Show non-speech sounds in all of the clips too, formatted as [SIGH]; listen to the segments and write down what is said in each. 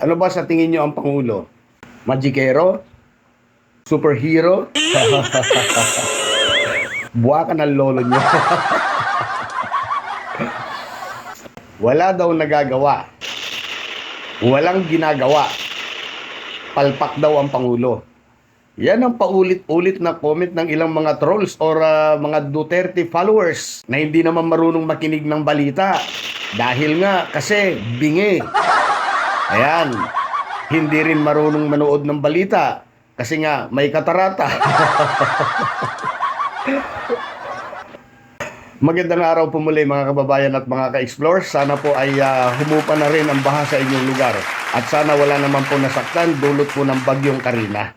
Ano ba sa tingin nyo ang Pangulo? Magikero? Superhero? [LAUGHS] Buwa ka ng lolo nyo. [LAUGHS] Wala daw nagagawa. Walang ginagawa. Palpak daw ang Pangulo. Yan ang paulit-ulit na comment ng ilang mga trolls or ah, mga Duterte followers na hindi naman marunong makinig ng balita. Dahil nga kasi bingi. Ayan. Hindi rin marunong manood ng balita kasi nga may katarata. [LAUGHS] Magandang araw po muli mga kababayan at mga ka-explore. Sana po ay ah, humupa na rin ang baha sa inyong lugar. At sana wala naman po nasaktan dulot po ng bagyong Karina.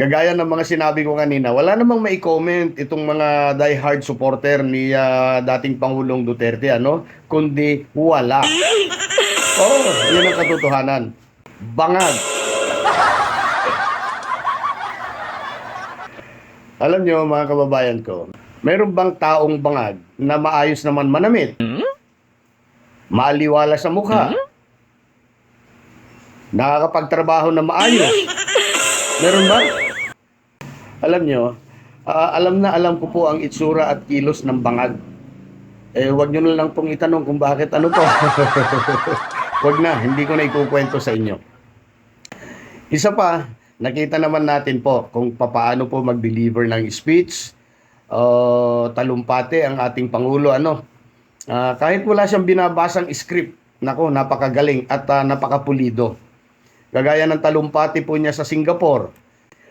Kagaya ng mga sinabi ko kanina, wala namang may comment itong mga die-hard supporter ni ah, dating Pangulong Duterte, ano? Kundi wala. Oo, oh, yun ang katotohanan. Bangag. Alam nyo mga kababayan ko, mayroon bang taong bangag na maayos naman manamit? Maaliwala sa mukha? Nakakapagtrabaho na maayos? Meron ba? Alam nyo, ah, alam na alam ko po ang itsura at kilos ng bangag. Eh, wag nyo na lang pong itanong kung bakit ano po. [LAUGHS] wag na, hindi ko na ikukwento sa inyo. Isa pa, nakita naman natin po kung papaano po mag-deliver ng speech. Uh, talumpate ang ating Pangulo. Ano? Ah, kahit wala siyang binabasang script, nako, napakagaling at ah, napakapulido. Gagaya ng talumpati po niya sa Singapore,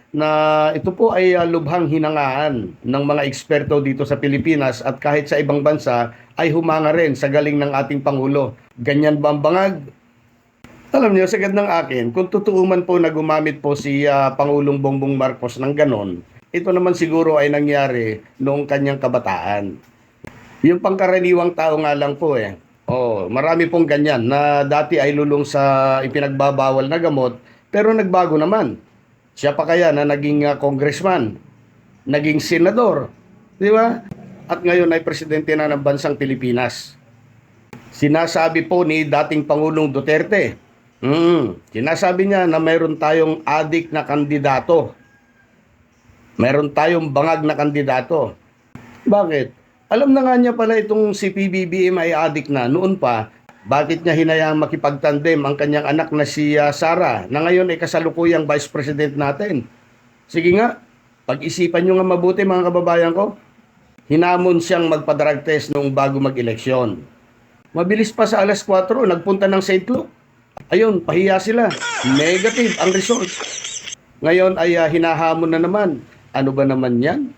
na ito po ay ah, lubhang hinangaan ng mga eksperto dito sa Pilipinas at kahit sa ibang bansa ay humanga rin sa galing ng ating Pangulo. Ganyan ba ang bangag? Alam niyo, sagad ng akin, kung totoo man po na gumamit po si ah, Pangulong Bongbong Marcos ng ganon, ito naman siguro ay nangyari noong kanyang kabataan. Yung pangkaraniwang tao nga lang po eh. Oh, marami pong ganyan na dati ay lulong sa ipinagbabawal na gamot pero nagbago naman. Siya pa kaya na naging ah, congressman, naging senador, di ba? At ngayon ay presidente na ng bansang Pilipinas. Sinasabi po ni dating Pangulong Duterte, mm, sinasabi niya na mayroon tayong adik na kandidato. Mayroon tayong bangag na kandidato. Bakit? Alam na nga niya pala itong si PBBM ay adik na noon pa. Bakit niya hinayang makipagtandem ang kanyang anak na si ah, Sara na ngayon ay kasalukuyang vice president natin? Sige nga, pag-isipan nyo nga mabuti mga kababayan ko. Hinamon siyang magpa-drug test noong bago mag-eleksyon. Mabilis pa sa alas 4, nagpunta ng St. Luke. Ayun, pahiya sila. Negative ang result. Ngayon ay ah, hinahamon na naman. Ano ba naman yan?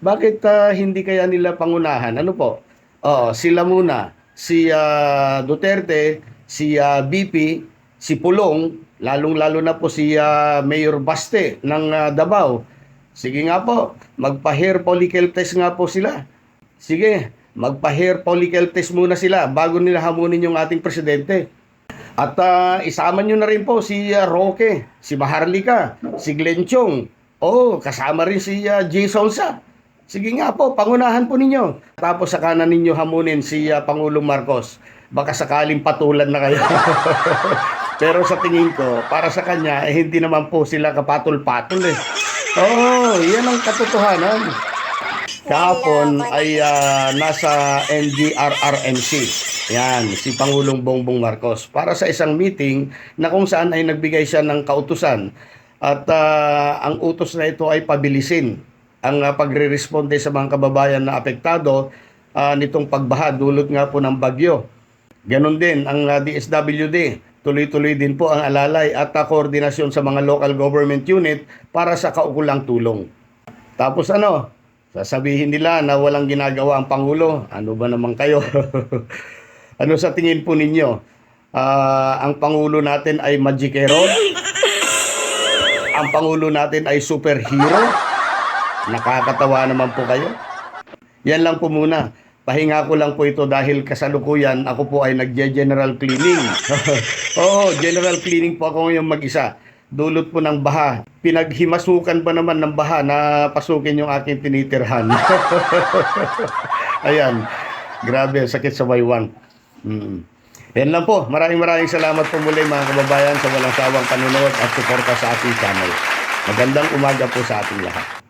Bakit ah, hindi kaya nila pangunahan? Ano po? Oo, sila muna. Si ah, Duterte, si ah, BP, si Pulong, lalong-lalo na po si ah, Mayor Baste ng ah, Davao. Sige nga po, magpa-hair follicle test nga po sila. Sige, magpa-hair follicle test muna sila bago nila hamunin yung ating presidente. At ah, isama nyo na rin po si ah, Roque, si Maharlika, si Glenn Chong. Oh, kasama rin si ah, Jason Sa. Sige nga po, pangunahan po ninyo. Tapos sa kanan ninyo hamunin si ah, Pangulong Marcos. Baka sakaling patulan na kayo. [LAUGHS] Pero sa tingin ko, para sa kanya, eh, hindi naman po sila kapatol-patol eh. Oo, yan ang katotohanan. Kahapon ay ah, nasa NDRRMC. Yan, si Pangulong Bongbong Marcos. Para sa isang meeting na kung saan ay nagbigay siya ng kautusan. At ah, ang utos na ito ay pabilisin ang uh, pagre-responde sa mga kababayan na apektado ah, nitong pagbaha dulot nga po ng bagyo. Ganon din ang ah, DSWD. Tuloy-tuloy din po ang alalay at ah, koordinasyon sa mga local government unit para sa kaukulang tulong. Tapos ano, sasabihin nila na walang ginagawa ang Pangulo. Ano ba naman kayo? [LAUGHS] ano sa tingin po ninyo? Ah, ang Pangulo natin ay magikero? [LAUGHS] Ang Pangulo natin ay superhero? Nakakatawa naman po kayo. Yan lang po muna. Pahinga ko lang po ito dahil kasalukuyan ako po ay nagje-general cleaning. [LAUGHS] Oo, general cleaning po ako ngayon mag-isa. Dulot po ng baha. Pinaghimasukan ba naman ng baha na pasukin yung aking tinitirhan? [LAUGHS] Ayan. Grabe, sakit sa baywang. Mm. Yan lang po. Maraming maraming salamat po muli mga kababayan sa walang sawang panunood at suporta sa ating channel. Magandang umaga po sa ating lahat.